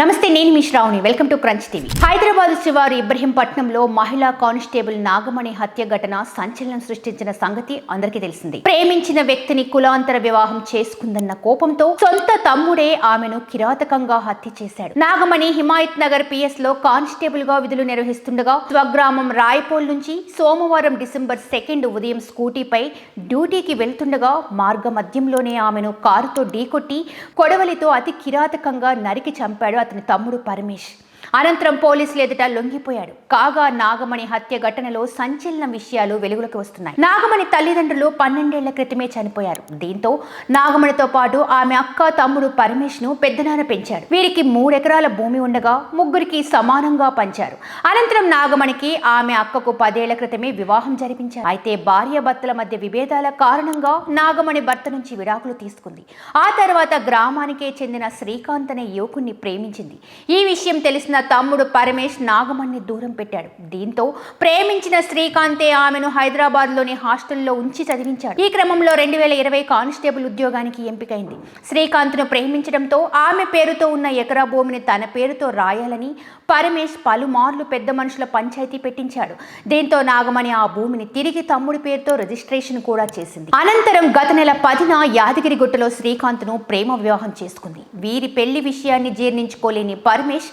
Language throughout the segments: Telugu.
నమస్తే నేను మీ Sravani. Welcome to Crunch TV. Hyderabad శివారు ఇబ్రహీంపట్నంలో మహిళా కానిస్టేబుల్ నాగమణి హత్య ఘటన సంచలనం సృష్టించిన సంగతి అందరికీ తెలిసింది. ప్రేమించిన వ్యక్తిని కులాంతర వివాహం చేసుకుందన్న కోపంతో సొంత తమ్ముడే ఆమెను కిరాతకంగా హత్య చేశాడు. నాగమణి హిమాయత్ నగర్ పిఎస్లో కానిస్టేబుల్గా విధులు నిర్వహిస్తుండగా స్వగ్రామం రాయపోల్ నుంచి సోమవారం డిసెంబర్ సెకండ్ ఉదయం స్కూటీపై డ్యూటీకి వెళ్తుండగా మార్గ మధ్యంలోనే ఆమెను కారుతో ఢీకొట్టి కొడవలితో అతి కిరాతకంగా నరికి చంపాడు. అతని తమ్ముడు పరమేష్ అనంతరం పోలీసులు ఎదుట లొంగిపోయాడు. కాగా నాగమణి హత్య ఘటనలో సంచలన విషయాలు వెలుగులోకి వస్తున్నాయి. నాగమణి తల్లిదండ్రులు పన్నెండేళ్ళ క్రితమే చనిపోయారు. దీంతో నాగమణితో పాటు ఆమె అక్క తమ్ముడు పరమేష్ను పెద్దనాన్న పెంచాడు వీరికి మూడెకరాల భూమి ఉండగా ముగ్గురికి సమానంగా పంచారు. అనంతరం నాగమణికి ఆమె అక్కకు పదేళ్ళ క్రితమే వివాహం జరిపించారు. అయితే భార్యాభర్తల మధ్య విభేదాల కారణంగా నాగమణి భర్త నుంచి విడాకులు తీసుకుంది. ఆ తర్వాత గ్రామానికే చెందిన శ్రీకాంత్ అనే యువకుణ్ణి ప్రేమించింది. ఈ విషయం తెలిసిన తమ్ముడు పరమేష్ నాగమణ్ణి దూరం పెట్టాడు. దీంతో ప్రేమించిన శ్రీకాంతే ఆమెను హైదరాబాద్లోని హాస్టల్లో ఉంచి చదివించాడు. ఈ క్రమంలో రెండు వేల ఇరవై కానిస్టేబుల్ ఉద్యోగానికి ఎంపికైంది. శ్రీకాంత్ను ప్రేమించడంతో ఆమె పేరుతో ఉన్న ఎకరా భూమిని తన పేరుతో రాయాలని పరమేష్ పలుమార్లు పెద్ద మనుషుల పంచాయతీ పెట్టించాడు. దీంతో నాగమణి ఆ భూమిని తిరిగి తమ్ముడి పేరుతో రిజిస్ట్రేషన్ కూడా చేసింది. అనంతరం గత నెల పదిన యాదగిరిగుట్టలో శ్రీకాంత్ను ప్రేమ వివాహం చేసుకుంది. వీరి పెళ్ళి విషయాన్ని జీర్ణించుకోలేని పరమేష్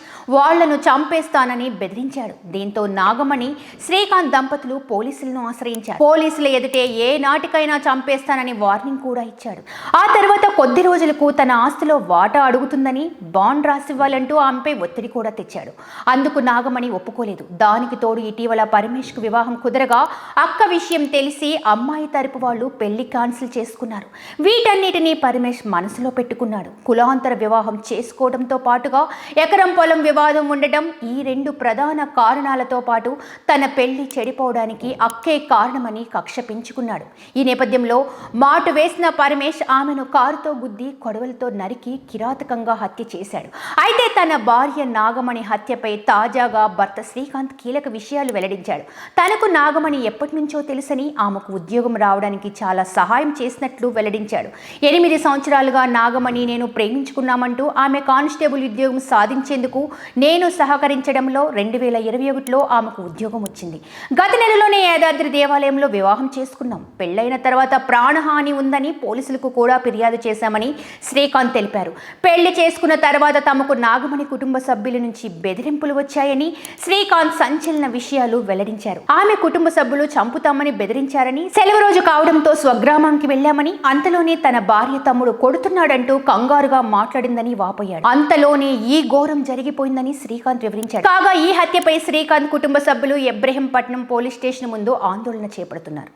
వాళ్ళను చంపేస్తానని బెదిరించాడు. దీంతో నాగమణి శ్రీకాంత్ దంపతులు పోలీసులను ఆశ్రయించారు. పోలీసుల ఎదుటే ఏ నాటికైనా చంపేస్తానని వార్నింగ్ కూడా ఇచ్చాడు. ఆ తర్వాత కొద్ది రోజులకు తన ఆస్తిలో వాటా అడుగుతుందని బాండ్ రాసివ్వాలంటూ ఆమెపై ఒత్తిడి కూడా తెచ్చాడు. అందుకు నాగమణి ఒప్పుకోలేదు. దానికి తోడు ఇటీవల పరమేష్కు వివాహం కుదరగా అక్క విషయం తెలిసి అమ్మాయి తరపు వాళ్ళు పెళ్ళి క్యాన్సిల్ చేసుకున్నారు. వీటన్నిటినీ పరమేష్ మనసులో పెట్టుకున్నాడు. కులాంతర వివాహం చేసుకోవడంతో పాటుగా ఎకరం పొలం వివాదం ఉండటం ఈ రెండు ప్రధాన కారణాలతో పాటు తన పెళ్ళి చెడిపోవడానికి అక్కే కారణమని కక్ష పెంచుకున్నాడు ఈ నేపథ్యంలో మాటు వేసిన పరమేష్ ఆమెను కారుతో గుద్ది కొడవలతో నరికి కిరాతకంగా హత్య చేశాడు. అయితే తన భార్య నాగమణి హత్యపై తాజాగా భర్త శ్రీకాంత్ కీలక విషయాలు వెల్లడించాడు. తనకు నాగమణి ఎప్పటి నుంచో తెలుసని ఆమెకు ఉద్యోగం రావడానికి చాలా సహాయం చేసినట్లు వెల్లడించాడు. ఎనిమిది సంవత్సరాలుగా నాగమణి నేను ప్రేమించుకున్నామంటూ ఆమె కానిస్టేబుల్ ఉద్యోగం సాధించేందుకు నేను నేను సహకరించడంలో రెండు వేల ఇరవై ఒకటిలో ఆమెకు ఉద్యోగం వచ్చింది గత నెలలోనే యాదాద్రి దేవాలయంలో వివాహం చేసుకున్నాం. పెళ్ళైన తర్వాత ప్రాణహాని ఉందని పోలీసులకు కూడా ఫిర్యాదు చేశామని శ్రీకాంత్ తెలిపారు. పెళ్ళి చేసుకున్న తర్వాత తమకు నాగమణి కుటుంబ సభ్యుల నుంచి బెదిరింపులు వచ్చాయని శ్రీకాంత్ సంచలన విషయాలు వెల్లడించారు. ఆమె కుటుంబ సభ్యులు చంపుతామని బెదిరించారని సెలవు రోజు కావడంతో స్వగ్రామానికి వెళ్ళామని అంతలోనే తన భార్య తమ్ముడు కొడుతున్నాడంటూ కంగారుగా మాట్లాడిందని వాపోయాడు. అంతలోనే ఈ ఘోరం జరిగిపోయిందని శ్రీకాంత్ వివరించాడు. కాగా ఈ హత్యపై శ్రీకాంత్ కుటుంబ సభ్యులు ఎబ్రహీంపట్నం పోలీస్ స్టేషన్ ముందు ఆందోళన చేపడుతున్నారు.